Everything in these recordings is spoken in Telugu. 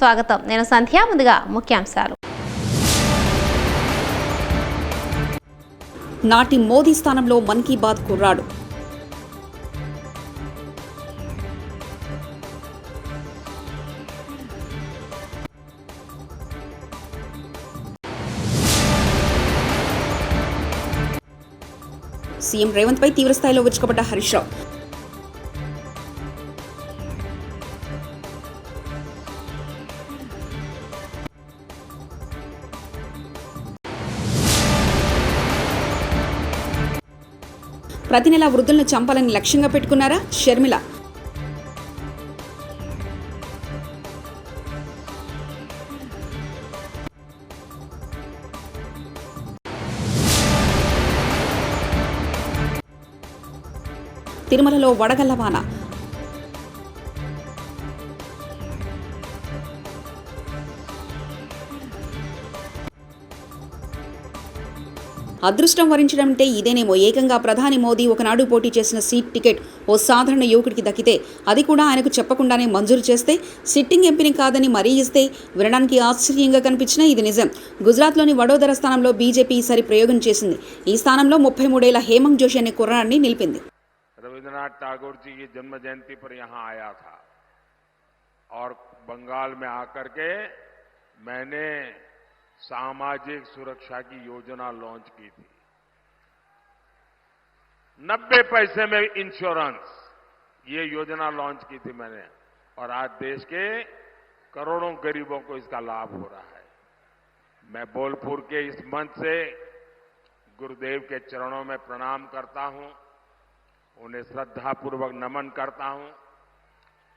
స్వాగతం. నేను సంధ్య ముందుగా ముఖ్యాంశాలు. నాటి మోదీ స్థానంలో మన్ కీ బాత్ కుర్రాడు. సీఎం రేవంత్ పై తీవ్రస్థాయిలో విరుచుకుపడ్డ హరీష్ రావు. ప్రతి నెల వృద్ధులను చంపాలని లక్ష్యంగా పెట్టుకున్నారా షర్మిల? తిరుమలలో వడగళ్ళ అదృష్టం వరించడం అంటే ఇదేనేమో ఏకంగా ప్రధాని మోదీ ఒకనాడు పోటీ చేసిన సీట్ టికెట్ ఓ సాధారణ యువకుడికి దక్కితే అది కూడా ఆయనకు చెప్పకుండానే మంజూరు చేస్తే సిట్టింగ్ ఎంపీని కాదని మరీ ఇస్తే వినడానికి ఆశ్చర్యంగా కనిపించినా ఇది నిజం గుజరాత్లోని వడోదర స్థానంలో బీజేపీ ఈసారి ప్రయోగం చేసింది ఈ స్థానంలో ముప్పై మూడేళ్ల హేమంత్ జోషి అనే కుర్రాడిని నిలిపింది रविन्द्रनाथ टैगोर जी की जन्म जयंती पर यहां आया था और बंगाल में आकर के मैंने सामाजिक सुरक्षा की योजना लॉन्च की थी। नब्बे पैसे में इंश्योरेंस ये योजना लॉन्च की थी मैंने। और आज देश के करोड़ों गरीबों को इसका लाभ हो रहा है। मैं बोलपुर के इस मंच से गुरुदेव के चरणों में प्रणाम करता हूँ, उन्हें श्रद्धापूर्वक नमन करता हूँ।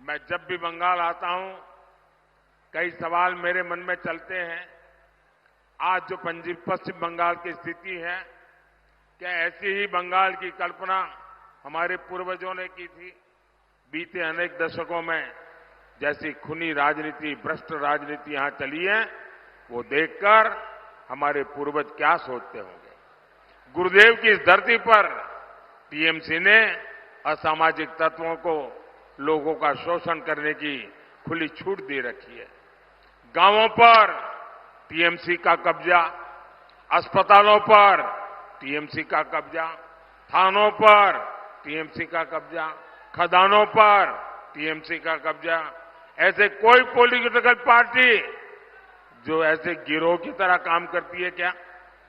मैं जब भी बंगाल आता हूँ, कई सवाल मेरे मन में चलते हैं। आज जो पश्चिम बंगाल की स्थिति है, क्या ऐसी ही बंगाल की कल्पना हमारे पूर्वजों ने की थी? बीते अनेक दशकों में जैसी खुनी राजनीति, भ्रष्ट राजनीति यहाँ चली है, वो देखकर हमारे पूर्वज क्या सोचते होंगे? गुरुदेव की इस धरती पर टीएमसी ने असामाजिक तत्वों को, लोगों का शोषण करने की खुली छूट दे रखी है। गाँवों पर टीएमसी का कब्जा, अस्पतालों पर टीएमसी का कब्जा, थानों पर टीएमसी का कब्जा, खदानों पर टीएमसी का कब्जा। ऐसे कोई पॉलिटिकल पार्टी जो ऐसे गिरोह की तरह काम करती है क्या?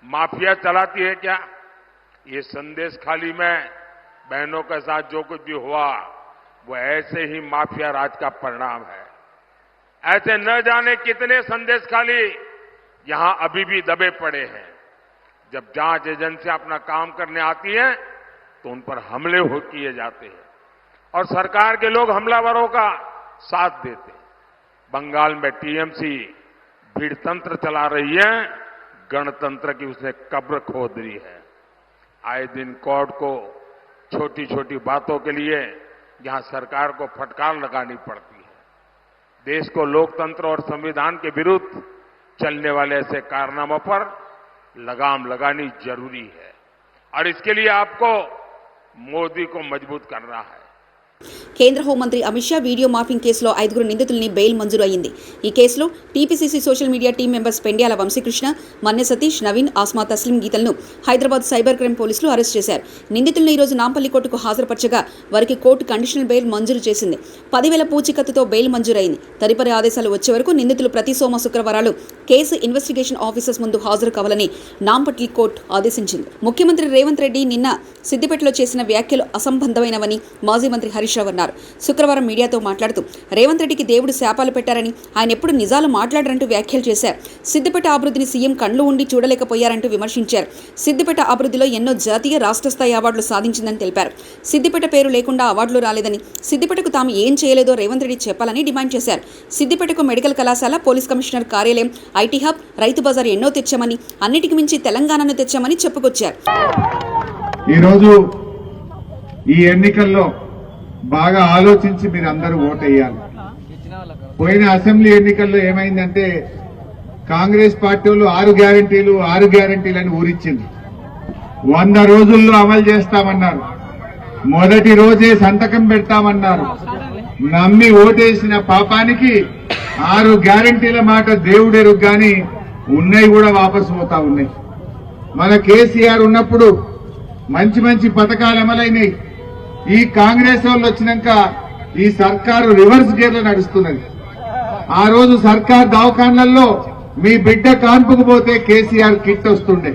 माफिया चलाती है क्या? ये संदेश खाली में बहनों के साथ जो कुछ भी हुआ, वो ऐसे ही माफिया राज का परिणाम है। ऐसे न जाने कितने संदेश खाली यहाँ अभी भी दबे पड़े हैं। जब जाँच एजेंसियाँ अपना काम करने आती हैं तो उन पर हमले हो किए जाते हैं। और सरकार के लोग हमलावरों का साथ देते हैं। बंगाल में टीएमसी भीड़ तंत्र चला रही है, गणतंत्र की उसने कब्र खोद रही है। आए दिन कोर्ट को छोटी छोटी बातों के लिए यहाँ सरकार को फटकार लगानी पड़ती है। देश को लोकतंत्र और संविधान के विरुद्ध चलने वाले ऐसे कारनामों पर लगाम लगानी जरूरी है और इसके लिए आपको मोदी को मजबूत करना है కేంద్ర హోంమంత్రి అమిత్ షా వీడియో మార్ఫింగ్ కేసులో ఐదుగురు నిందితుల్ని బెయిల్ మంజూరు అయింది ఈ కేసులో TPCC social media team members Pendyala Vamshikrishna Manne Satish Naveen Asma Taslim గీతలను Hyderabad cyber crime పోలీసులు అరెస్ట్ చేశారు నిందితులను ఈ రోజు నాంపల్లి కోర్టుకు హాజరుపరచగా వారికి కోర్టు కండిషనల్ బెయిల్ మంజూరు చేసింది పదివేల పూచికత్తుతో బెయిల్ మంజూరైంది తదుపరి ఆదేశాలు వచ్చే వరకు నిందితులు ప్రతి సోమ శుక్రవారాలు కేసు ఇన్వెస్టిగేషన్ ఆఫీసర్స్ ముందు హాజరు కావాలని నాంపట్లి కోర్టు ఆదేశించింది. ముఖ్యమంత్రి రేవంత్ రెడ్డి నిన్న సిద్దిపేటలో చేసిన వ్యాఖ్యలు అసంబంధమైనవని మాజీ మంత్రి హరీష్ రావు అన్నారు. శుక్రవారం మీడియాతో మాట్లాడుతూ రేవంత్ రెడ్డికి దేవుడు శాపాలు పెట్టారని ఆయన ఎప్పుడు నిజాలు మాట్లాడరంటూ వ్యాఖ్యలు చేశారు. సిద్దిపేట అభివృద్ధిని సీఎం కళ్ళు ఉండి చూడలేకపోయారంటూ విమర్శించారు. సిద్దిపేట అభివృద్ధిలో ఎన్నో జాతీయ రాష్ట్ర స్థాయి అవార్డులు సాధించిందని తెలిపారు. సిద్దిపేట పేరు లేకుండా అవార్డులు రాలేదని సిద్దిపేటకు తాము ఏం చేయలేదో రేవంత్ రెడ్డి చెప్పాలని డిమాండ్ చేశారు. సిద్దిపేటకు మెడికల్ కళాశాల పోలీస్ కమిషనర్ కార్యాలయం ఐటీ హబ్ రైతు బజార్ ఎన్నో తెచ్చామని అన్నిటికి మించి తెలంగాణను తెచ్చామని చెప్పుకొచ్చారు. ఈరోజు ఈ ఎన్నికల్లో బాగా ఆలోచించి మీరు అందరూ ఓటేయాలి. పోయిన అసెంబ్లీ ఎన్నికల్లో ఏమైందంటే కాంగ్రెస్ పార్టీ వాళ్ళు ఆరు గ్యారంటీలు ఆరు గ్యారంటీలు అని ఊరిచ్చింది. వంద రోజుల్లో అమలు చేస్తామన్నారు. మొదటి రోజే సంతకం పెడతామన్నారు. నమ్మి ఓటేసిన పాపానికి ఆరు గ్యారంటీల మాట దేవుడెరుగు కానీ ఉన్నాయి కూడా వాపసు పోతా ఉన్నాయి. మన కేసీఆర్ ఉన్నప్పుడు మంచి మంచి పథకాలు అమలైనవి ఈ కాంగ్రెస్ వాళ్ళు వచ్చినాక ఈ సర్కారు రివర్స్ గేర్లో నడుస్తున్నది. ఆ రోజు సర్కార్ దవాఖాన్లలో మీ బిడ్డ కాన్పుకు పోతే కేసీఆర్ కిట్ వస్తుండే.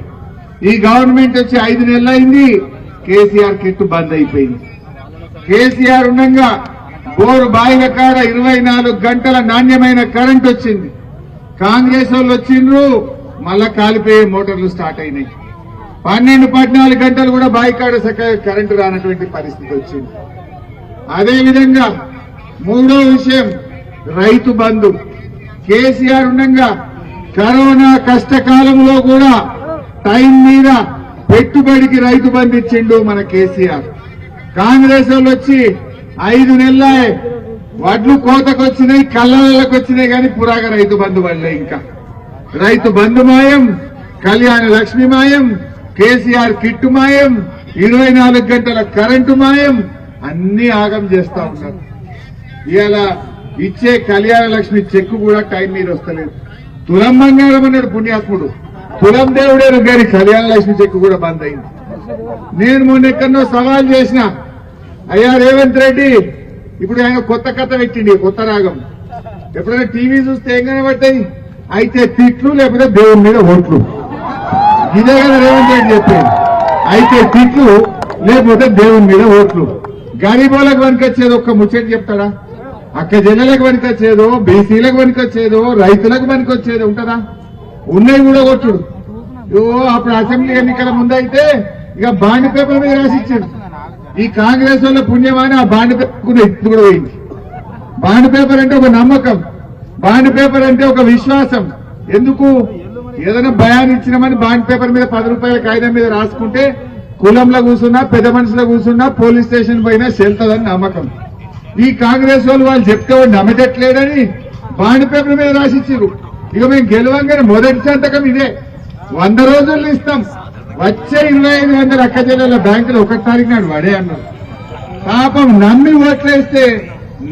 ఈ గవర్నమెంట్ వచ్చి ఐదు నెలలైంది కేసీఆర్ కిట్ బంద్ అయిపోయింది. కేసీఆర్ ఉండగా బోరు బాయిల కాడ ఇరవై నాలుగు గంటల నాణ్యమైన కరెంట్ వచ్చింది. కాంగ్రెస్ వాళ్ళు వచ్చిండ్రు మళ్ళా కాలిపోయే మోటార్లు స్టార్ట్ అయినాయి. పన్నెండు పద్నాలుగు గంటలు కూడా బాయి కాడ కరెంటు రానటువంటి పరిస్థితి వచ్చింది. అదేవిధంగా మూడో విషయం రైతు బంధు. కేసీఆర్ ఉండగా కరోనా కష్టకాలంలో కూడా టైం మీద పెట్టుబడికి రైతు బంధు ఇచ్చిండు మన కేసీఆర్. కాంగ్రెస్ వాళ్ళు వచ్చి ఐదు నెలల. వడ్లు కోతకు వచ్చినాయి కళ్ళలకు వచ్చినాయి కానీ పురాగ రైతు బంధు పడలే ఇంకా. రైతు బంధు మాయం కళ్యాణ లక్ష్మి మాయం కేసీఆర్ కిట్టు మాయం ఇరవై నాలుగు గంటల కరెంటు మాయం అన్ని ఆగం చేస్తా ఉన్నారు. ఇవాళ ఇచ్చే కళ్యాణ లక్ష్మి చెక్కు కూడా టైం మీద వస్తలేదు. తులం బంగారం అన్నాడు పుణ్యాత్ముడు. తులం దేవుడే గారి కళ్యాణ లక్ష్మి చెక్కు కూడా బంద్ అయింది. నేను మొన్న ఎక్కడో సవాల్ చేసిన అయ్యా రేవంత్ రెడ్డి ఇప్పుడు ఆయన కొత్త కథ పెట్టిండి కొత్త రాగం. ఎప్పుడైనా టీవీ చూస్తే ఏం కనబడ్డాయి అయితే తిట్లు లేకపోతే దేవుని మీద ఓట్లు. ఇదే కదా రేవంత్ రెడ్డి చెప్పేది. అయితే తిట్లు లేకపోతే దేవుని మీద ఓట్లు. గరీబోలకు వెనకొచ్చేది ఒక్క ముచ్చట చెప్తాడా? అక్క జల్లలకు వెనకొచ్చేదో బీసీలకు వెనకొచ్చేదో రైతులకు వనికొచ్చేది ఉంటదా? ఉన్నాయి కూడా కొట్టుడు. ఓ అప్పుడు అసెంబ్లీ ఎన్నికల ముందైతే ఇక బాండ్ పేపర్ మీద రాసిచ్చాడు. ఈ కాంగ్రెస్ వాళ్ళ పుణ్యమాని ఆ బాండ్ పేపర్ కూడా ఇప్పుడు కూడా పోయింది. బాండ్ పేపర్ అంటే ఒక నమ్మకం. బాండ్ పేపర్ అంటే ఒక విశ్వాసం. ఎందుకు? ఏదైనా భయాన్ని ఇచ్చినామని బాండ్ పేపర్ మీద పది రూపాయల కాగితం మీద రాసుకుంటే కులంలో కూర్చున్నా పెద్ద మనుషులో కూర్చున్నా పోలీస్ స్టేషన్ పోయినా చెల్తుందని నమ్మకం. ఈ కాంగ్రెస్ వాళ్ళు వాళ్ళు చెప్తే వాడు నమ్మటట్లేడని బాండ్ పేపర్ మీద రాసిచ్చారు ఇక మేము గెలవంగానే మొదటి సంతకం ఇదే. వంద రోజుల్లో ఇస్తాం. వచ్చే ఇరవై ఐదు వందల అక్క జిల్లాల బ్యాంకులు ఒకసారి తారీఖు నాడు వాడే అన్నారు పాపం నమ్మి ఓట్లేస్తే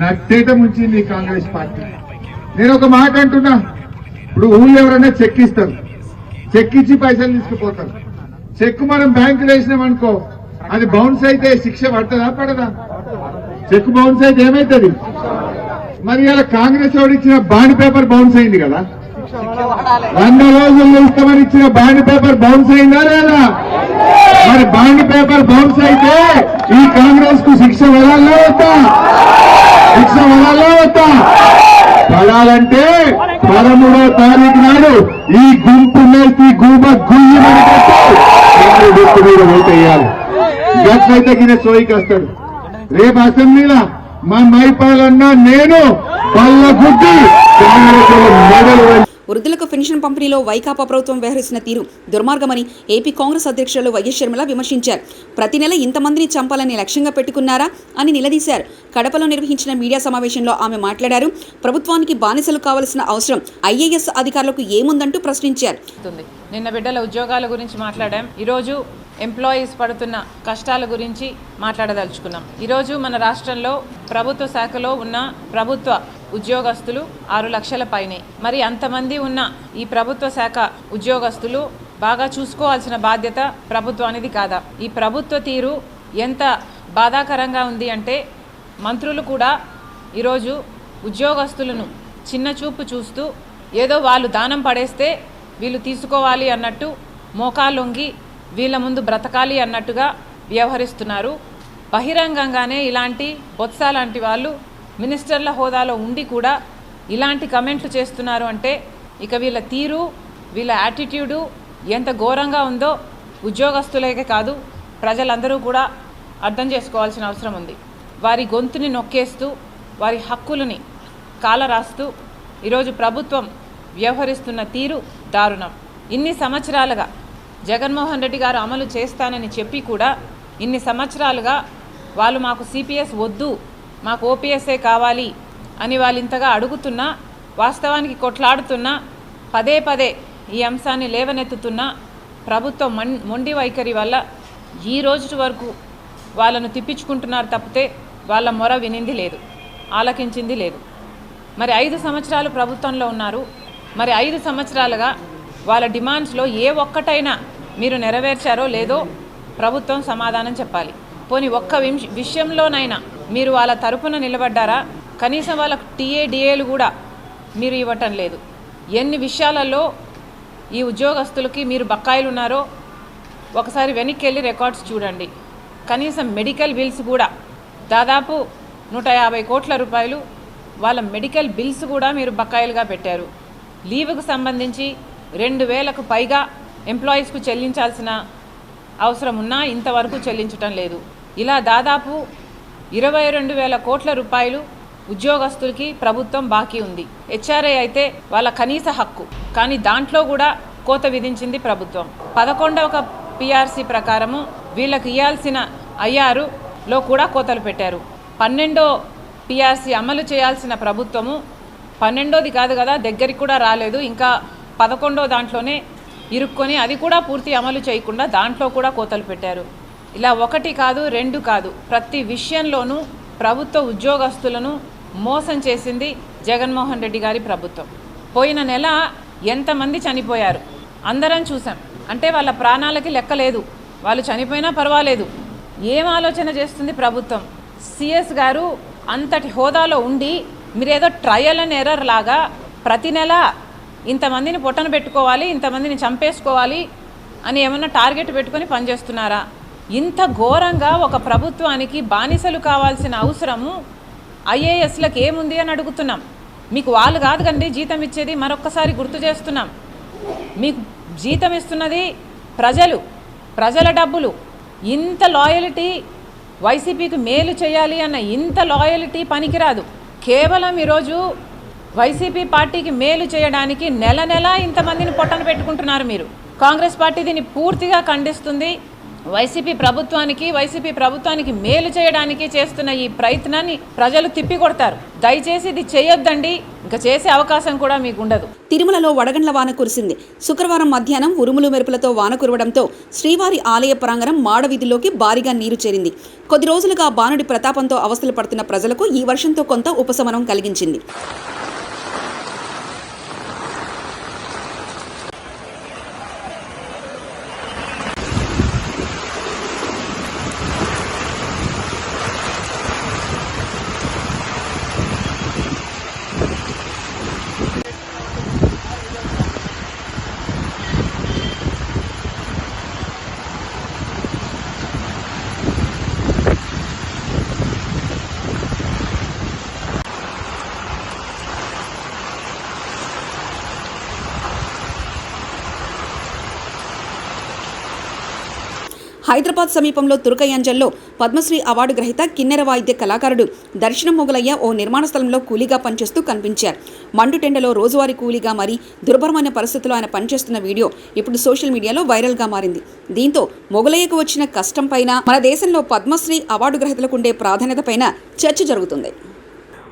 నట్టేట ముంచింది కాంగ్రెస్ పార్టీ. నేను ఒక మాట అంటున్నా. ఇప్పుడు ఊళ్ళో ఎవరైనా చెక్ ఇస్తారు. చెక్ ఇచ్చి పైసలు తీసుకుపోతారు. చెక్ మనం బ్యాంకులో వేసినాం అనుకో అది బౌన్స్ అయితే శిక్ష పడుతుందా పడదా? చెక్ బౌన్స్ అయితే ఏమైతుంది? మరి ఇలా కాంగ్రెస్ వాడు ఇచ్చిన బాండ్ పేపర్ బౌన్స్ అయింది కదా. వంద రోజుల్లో ఇస్తామని ఇచ్చిన బాండ్ పేపర్ బౌన్స్ అయిందా లేదా? మరి బాండ్ పేపర్ బౌన్స్ అయితే ఈ కాంగ్రెస్కు శిక్ష పడాలా వద్దా? శిక్ష పడాలా వద్దా? పడాలంటే పదమూడో తారీఖు నాడు ఈ గుంపు మేసి గుంప గుయ్యి గుంపు మీద ఓటు వేయాలి? గట్లయితే గిన సోయికి వస్తాడు రేపు అసెంబ్లీలో మా మైపాలన్నా నేను పళ్ళ గుడ్డి కాంగ్రెస్ మెడలు వృద్ధులకు పెన్షన్ పంపిణీలో వైకాపా ప్రభుత్వం వ్యవహరిస్తున్న తీరు దుర్మార్గమని ఏపీ కాంగ్రెస్ అధ్యక్షులు వైఎస్ షర్మిల విమర్శించారు. ప్రతి నెల ఇంతమందిని చంపాలని లక్ష్యంగా పెట్టుకున్నారా అని నిలదీశారు. కడపలో నిర్వహించిన మీడియా సమావేశంలో ఆమె మాట్లాడారు ప్రభుత్వానికి బానిసలు కావాల్సిన అవసరం ఐఏఎస్ అధికారులకు ఏముందంటూ ప్రశ్నించారు. నిన్న బిడ్డల ఉద్యోగాల గురించి మాట్లాడాం. ఈరోజు ఎంప్లాయీస్ పడుతున్న కష్టాల గురించి మాట్లాడదలుచుకున్నాం. ఈరోజు మన రాష్ట్రంలో ప్రభుత్వ శాఖలో ఉన్న ప్రభుత్వ ఉద్యోగస్తులు ఆరు లక్షల పైనే. మరి అంతమంది ఉన్న ఈ ప్రభుత్వ శాఖ ఉద్యోగస్తులు బాగా చూసుకోవాల్సిన బాధ్యత ప్రభుత్వానిది కాదా? ఈ ప్రభుత్వ తీరు ఎంత బాధాకరంగా ఉంది అంటే మంత్రులు కూడా ఈరోజు ఉద్యోగస్తులను చిన్న చూపు చూస్తూ ఏదో వాళ్ళు దానం పడేస్తే వీళ్ళు తీసుకోవాలి అన్నట్టు మోకాలొంగి వీళ్ళ ముందు బ్రతకాలి అన్నట్టుగా వ్యవహరిస్తున్నారు. బహిరంగంగానే ఇలాంటి బొత్స లాంటి వాళ్ళు మినిస్టర్ల హోదాలో ఉండి కూడా ఇలాంటి కమెంట్లు చేస్తున్నారు అంటే ఇక వీళ్ళ తీరు వీళ్ళ యాటిట్యూడు ఎంత ఘోరంగా ఉందో ఉద్యోగస్తులకే కాదు ప్రజలందరూ కూడా అర్థం చేసుకోవాల్సిన అవసరం ఉంది. వారి గొంతుని నొక్కేస్తూ వారి హక్కులని కాలరాస్తూ ఈరోజు ప్రభుత్వం వ్యవహరిస్తున్న తీరు దారుణం. ఇన్ని సంవత్సరాలుగా జగన్మోహన్ రెడ్డి గారు అమలు చేస్తానని చెప్పి కూడా ఇన్ని సంవత్సరాలుగా వాళ్ళు మాకు సిపిఎస్ వద్దు మాకు ఓపీఎస్ఏ కావాలి అని వాళ్ళు ఇంతగా అడుగుతున్నా వాస్తవానికి కొట్లాడుతున్నా పదే పదే ఈ అంశాన్ని లేవనెత్తుతున్నా ప్రభుత్వం మన్ మొండి వైఖరి వల్ల ఈ రోజు వరకు వాళ్ళను తిప్పించుకుంటున్నారు తప్పితే వాళ్ళ మొర వినింది లేదు ఆలకించింది లేదు. మరి ఐదు సంవత్సరాలు ప్రభుత్వంలో ఉన్నారు మరి ఐదు సంవత్సరాలుగా వాళ్ళ డిమాండ్స్లో ఏ ఒక్కటైనా మీరు నెరవేర్చారో లేదో ప్రభుత్వం సమాధానం చెప్పాలి. పోనీ ఒక్క విషయంలోనైనా మీరు వాళ్ళ తరపున నిలబడ్డారా? కనీసం వాళ్ళకు టీఏడిఏలు కూడా మీరు ఇవ్వటం లేదు. ఎన్ని విషయాలలో ఈ ఉద్యోగస్తులకి మీరు బకాయిలు ఉన్నారో ఒకసారి వెనక్కి వెళ్ళి రికార్డ్స్ చూడండి. కనీసం మెడికల్ బిల్స్ కూడా దాదాపు నూట యాభై కోట్ల రూపాయలు వాళ్ళ మెడికల్ బిల్స్ కూడా మీరు బకాయిలుగా పెట్టారు. లీవుకు సంబంధించి రెండు వేలకు పైగా ఎంప్లాయీస్కు చెల్లించాల్సిన అవసరం ఉన్నా ఇంతవరకు చెల్లించటం లేదు. ఇలా దాదాపు ఇరవై రెండు వేల కోట్ల రూపాయలు ఉద్యోగస్తులకి ప్రభుత్వం బాకీ ఉంది. హెచ్ఆర్ఏ అయితే వాళ్ళ కనీస హక్కు. కానీ దాంట్లో కూడా కోత విధించింది ప్రభుత్వం. పదకొండవ పిఆర్సీ ప్రకారము వీళ్ళకి ఇవ్వాల్సిన ఐఆరులో కూడా కోతలు పెట్టారు. పన్నెండో పిఆర్సీ అమలు చేయాల్సిన ప్రభుత్వము పన్నెండోది కాదు కదా దగ్గరికి కూడా రాలేదు. ఇంకా పదకొండో దాంట్లోనే ఇరుక్కొని అది కూడా పూర్తి అమలు చేయకుండా దాంట్లో కూడా కోతలు పెట్టారు. ఇలా ఒకటి కాదు రెండు కాదు. ప్రతి విషయంలోనూ ప్రభుత్వ ఉద్యోగస్తులను మోసం చేసింది జగన్మోహన్ రెడ్డి గారి ప్రభుత్వం. పోయిన నెల ఎంతమంది చనిపోయారు? అందరం చూసాం అంటే వాళ్ళ ప్రాణాలకి లెక్క లేదు. వాళ్ళు చనిపోయినా పర్వాలేదు. ఏం ఆలోచన చేస్తుంది ప్రభుత్వం? సిఎస్ గారు అంతటి హోదాలో ఉండి మీరేదో ట్రయల్ అండ్ ఎర్రర్ లాగా ప్రతి నెల ఇంతమందిని పొట్టన పెట్టుకోవాలి ఇంతమందిని చంపేసుకోవాలి అని ఏమన్నా టార్గెట్ పెట్టుకొని పనిచేస్తున్నారా? ఇంత ఘోరంగా ఒక ప్రభుత్వానికి బానిసలు కావాల్సిన అవసరము ఐఏఎస్లకు ఏముంది అని అడుగుతున్నాం. మీకు వాళ్ళు కాదు కండి జీతం ఇచ్చేది మరొక్కసారి గుర్తు చేస్తున్నాం. మీకు జీతం ఇస్తున్నది ప్రజలు ప్రజల డబ్బులు. ఇంత లాయలిటీ వైసీపీకి మేలు చేయాలి అన్న ఇంత లాయలిటీ పనికిరాదు. కేవలం ఈరోజు వైసీపీ పార్టీకి మేలు చేయడానికి నెల నెల ఇంతమందిని పొట్టన పెట్టుకుంటున్నారు మీరు. కాంగ్రెస్ పార్టీ దీన్ని పూర్తిగా ఖండిస్తుంది. వైసీపీ ప్రభుత్వానికి వైసీపీ ప్రభుత్వానికి మేలు చేయడానికి చేస్తున్న ఈ ప్రయత్నాన్ని ప్రజలు తిప్పికొడతారు. దయచేసి ఇది చేయొద్దండి. ఇంకా చేసే అవకాశం కూడా మీకు ఉండదు తిరుమలలో వడగండ్ల వాన కురిసింది. శుక్రవారం మధ్యాహ్నం ఉరుములు మెరుపులతో వాన కురవడంతో శ్రీవారి ఆలయ ప్రాంగణం మాడవీధిలోకి భారీగా నీరు చేరింది. కొద్ది రోజులుగా బానుడి ప్రతాపంతో అవస్థలు పడుతున్న ప్రజలకు ఈ వర్షంతో కొంత ఉపశమనం కలిగించింది. హైదరాబాద్ సమీపంలో తురకయంజల్లో పద్మశ్రీ అవార్డు గ్రహీత కిన్నెర వాయిద్య కళాకారుడు దర్శనం మొగలయ్య ఓ నిర్మాణ స్థలంలో కూలీగా పనిచేస్తూ కనిపించారు. మండుటెండలో రోజువారీ కూలీగా మరి దుర్భరమైన పరిస్థితుల్లో ఆయన పనిచేస్తున్న వీడియో ఇప్పుడు సోషల్ మీడియాలో వైరల్గా మారింది. దీంతో మొగలయ్యకు వచ్చిన కష్టం పైన మన దేశంలో పద్మశ్రీ అవార్డు గ్రహీతలకు ఉండే ప్రాధాన్యత పైన చర్చ జరుగుతుంది.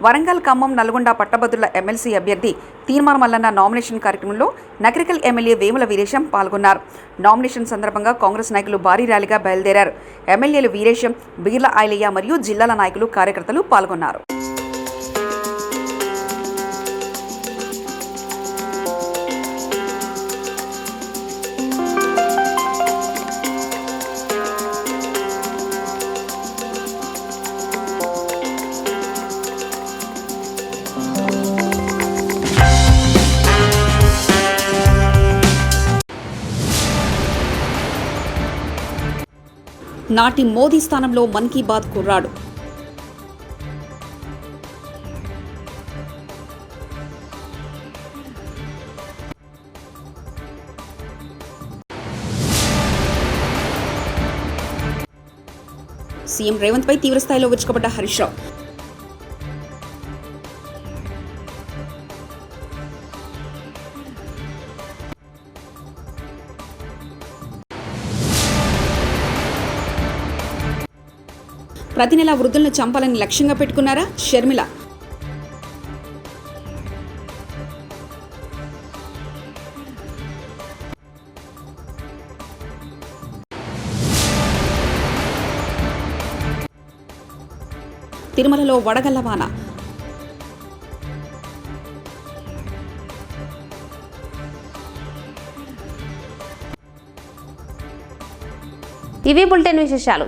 వరంగల్ ఖమ్మం నల్గొండ పట్టభద్రుల ఎమ్మెల్సీ అభ్యర్థి తీర్మాన మల్లన్న నామినేషన్ కార్యక్రమంలో నకరికల్ ఎమ్మెల్యే వేముల వీరేశం పాల్గొన్నారు. నామినేషన్ సందర్భంగా కాంగ్రెస్ నాయకులు భారీ ర్యాలీగా బయలుదేరారు. ఎమ్మెల్యేలు వీరేశం బీర్ల ఐలయ్య మరియు జిల్లాల నాయకులు కార్యకర్తలు పాల్గొన్నారు. నాటి మోదీ స్థానంలో మన్ కీ బాత్ కుర్రాడు. సీఎం రేవంత్ పై తీవ్రస్థాయిలో విరుచుకుపడ్డ హరీష్ రావు. ప్రతి నెల వృద్ధులను చంపాలని లక్ష్యంగా పెట్టుకున్నారా షర్మిల? తిరుమలలో వడగల్లవాన ఇవి బులెటిన్ విశేషాలు.